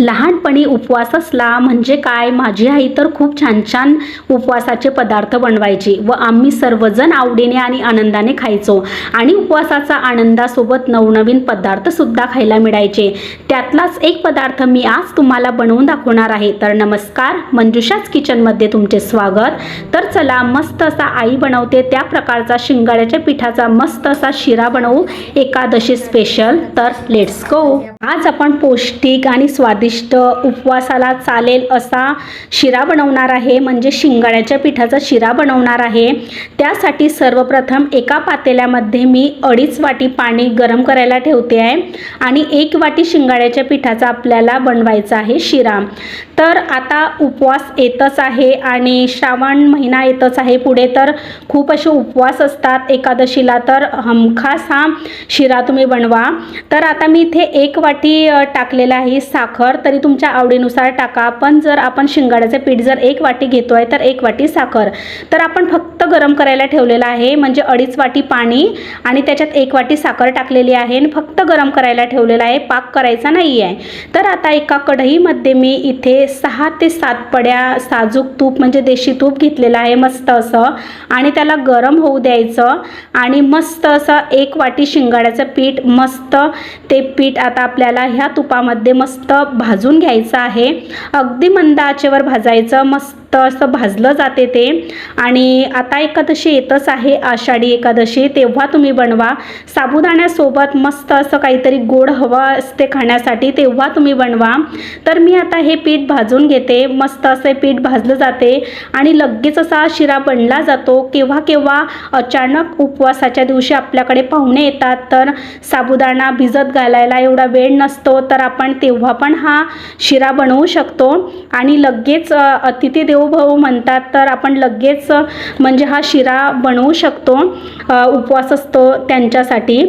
लहानपणी उपवास असला म्हणजे काय? माझी आई तर खूप छान छान उपवासाचे पदार्थ बनवायची व आम्ही सर्वजण आवडीने आणि आनंदाने खायचो. आणि उपवासाचा आनंदासोबत नवनवीन पदार्थसुद्धा खायला मिळायचे. त्यातलाच एक पदार्थ मी आज तुम्हाला बनवून दाखवणार आहे. तर नमस्कार मंजुषाच किचनमध्ये तुमचे स्वागत. तर चला मस्त असा आई बनवते त्या प्रकारचा शिंगाड्याच्या पिठाचा मस्त असा शिरा बनवू एकादशी स्पेशल तर लेट्स गो आज आपण पौष्टिक आणि स्वादिष्ट उपवासाला चालेल असा शिरा बनवणार आहे. म्हणजे शिंगाड्याच्या पिठाचा शिरा बनवणार आहे. त्यासाठी सर्वप्रथम एका पातेल्यामध्ये मी अडीच वाटी पाणी गरम करायला ठेवते आहे. आणि एक वाटी शिंगाड्याच्या पिठाचा आपल्याला बनवायचा आहे शिरा. तर आता उपवास येतच आहे आणि श्रावण महिना येतच आहे. पुढे तर खूप असे उपवास असतात. एकादशीला तर हमखास हा शिरा तुम्ही बनवा. तर आता मी इथे एक वाटी टाकलेला आहे साखर. तरी तुमच्या आवडीनुसार टाका. पण जर आपण शिंगाड्याचे पीठ जर एक वाटी घेतो आहे तर एक वाटी साखर. तर आपण फक्त गरम करायला ठेवलेलं आहे म्हणजे अडीच वाटी पाणी आणि त्याच्यात एक वाटी साखर टाकलेली आहे आणि फक्त गरम करायला ठेवलेला आहे. पाक करायचा नाही आहे तर आता एका कढईमध्ये मी इथे सहा ते सात पड्या साजूक तूप म्हणजे देशी तूप घेतलेलं आहे मस्त असं. आणि त्याला गरम होऊ द्यायचं आणि मस्त असं एक वाटी शिंगाड्याचं पीठ मस्त ते पीठ आता आपल्याला ह्या तुपामध्ये मस्त भाजून घ्यायचं आहे. अगदी मंद आचेवर भाजायचं मस्त असं भाजलं जाते ते. आणि आता एकादशी येतच आहे आषाढी एकादशी. तेव्हा तुम्ही बनवा. साबुदाण्यासोबत मस्त असं काहीतरी गोड हवं असते खाण्यासाठी तेव्हा तुम्ही बनवा. तर मी आता हे पीठ भाजून घेते. मस्त असं पीठ भाजलं जाते. आणि लगेच असा शिरा बनला जातो. केव्हा केव्हा अचानक उपवासाच्या दिवशी आपल्याकडे पाहुणे येतात तर साबुदाणा भिजत घालायला एवढा वेळ नसतो तर आपण तेव्हा पण हा शिरा बनवू शकतो. आणि लगेच अतिथी देव भाऊ म्हणतात तर आपण लगेच म्हणजे हा शिरा बनवू शकतो उपवास असतो त्यांच्यासाठी.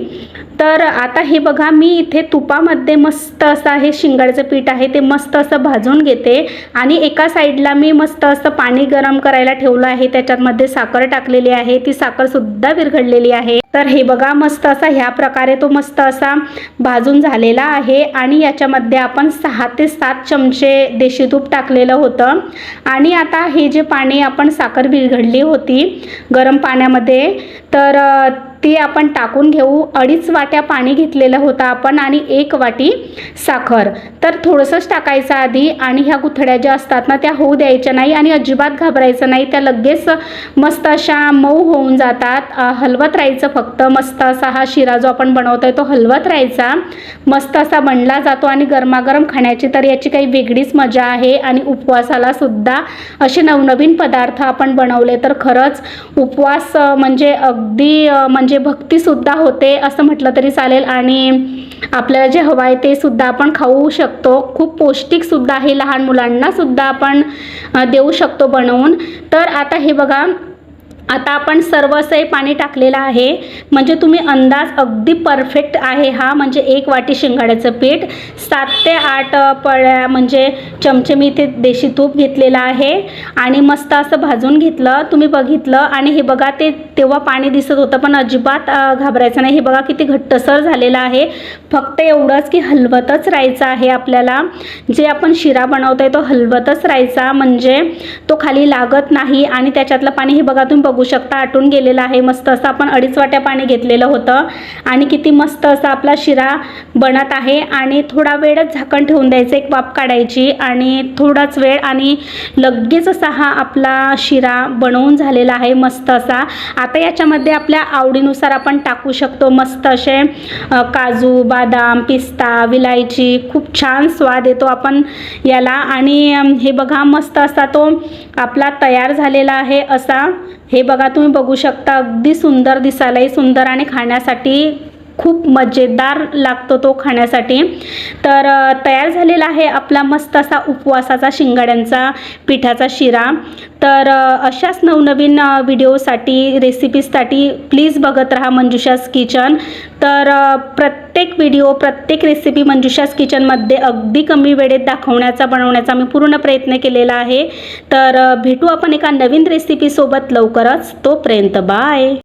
तर आता हे बघा मी इथे तुपामध्ये मस्त असं हे शिंगाड्याचं पीठ आहे ते मस्त असं भाजून घेते. आणि एका साईडला मी मस्त असं पाणी गरम करायला ठेवलं आहे त्याच्यामध्ये साखर टाकलेली आहे ती साखरसुद्धा विरघडलेली आहे. तर हे बघा मस्त असा ह्या प्रकारे तो मस्त असा भाजून झालेला आहे. आणि याच्यामध्ये आपण सहा ते सात चमचे देशी तूप टाकलेलं होतं. आणि आता हे जे पाणी आपण साखर विरघडली होती गरम पाण्यामध्ये तर ती आपण टाकून घेऊ. अडीच वाट्या पाणी घेतलेलं होतं आपण आणि एक वाटी साखर. तर थोडंसंच टाकायचं आधी आणि ह्या गुथड्या ज्या असतात ना त्या होऊ द्यायच्या नाही आणि अजिबात घाबरायचं नाही. त्या लगेच मस्त अशा मऊ होऊन जातात. हलवत राहायचं फक्त. मस्त असा हा शिरा जो आपण बनवतोय तो हलवत राहायचा. मस्त असा बनला जातो आणि गरमागरम खाण्याची तर याची काही वेगळीच मजा आहे आणि उपवासाला सुद्धा असे नवनवीन पदार्थ आपण बनवले तर खरंच उपवास म्हणजे अगदी म्हणजे म्हणजे भक्तीसुद्धा होते असं म्हटलं तरी चालेल. आणि आपल्याला जे हवं आहे ते सुद्धा आपण खाऊ शकतो. खूप पौष्टिकसुद्धा आहे लहान मुलांना सुद्धा आपण देऊ शकतो बनवून. तर आता हे बघा आता आपण सर्वसही पाणी टाकलेलं आहे. म्हणजे तुम्ही अंदाज अगदी परफेक्ट आहे हा. म्हणजे एक वाटी शिंगाड्याचं पीठ सात ते आठ पळ्या म्हणजे चमचे मी इथे देशी तूप घेतलेलं आहे. आणि मस्त असं भाजून घेतलं तुम्ही बघितलं. आणि हे बघा ते तेव्हा पाणी दिसत होतं पण अजिबात घाबरायचं नाही. हे बघा किती घट्टसर झालेलं आहे. फक्त एवढंच की हलवतच राहायचं आहे आपल्याला. जे आपण शिरा बनवतोय तो हलवतच राहायचा. म्हणजे तो खाली लागत नाही. आणि त्याच्यातलं पाणी हे बघा तुम्ही बघू शकता आटून गेलेलं आहे. मस्त असं आपण अडीच वाट्या पाणी घेतलेलं होतं. आणि किती मस्त असा आपला शिरा बनत आहे. आणि थोडा वेळच झाकण ठेवून द्यायचं एक वाफ काढायची. आणि थोडाच वेळ आणि लगेच असा हा आपला शिरा बनवून झालेला आहे मस्त असा. आता याच्यामध्ये आपल्या आवडीनुसार आपण टाकू शकतो. मस्त असे काजू बदाम पिस्ता विलायची खूप छान स्वाद येतो आपण याला. आणि हे बघा मस्त असा तो आपला तयार झालेला आहे असा. हे बघा तुम्ही बघू शकता अगदी सुंदर दिसायलाही सुंदर आणि खाण्यासाठी खूप मजेदार लागतो तो खाण्यासाठी. तर तयार झालेला आहे आपला मस्त असा उपवासाचा शिंगाड्यांचा पिठाचा शिरा. तर अशाच नवनवीन व्हिडिओसाठी रेसिपीजसाठी प्लीज बघत राहा मंजुषास किचन. तर प्रत्येक व्हिडिओ प्रत्येक रेसिपी मंजुषास किचनमध्ये अगदी कमी वेळेत दाखवण्याचा बनवण्याचा मी पूर्ण प्रयत्न केलेला आहे. तर भेटू आपण एका नवीन रेसिपीसोबत लवकरच. तोपर्यंत बाय.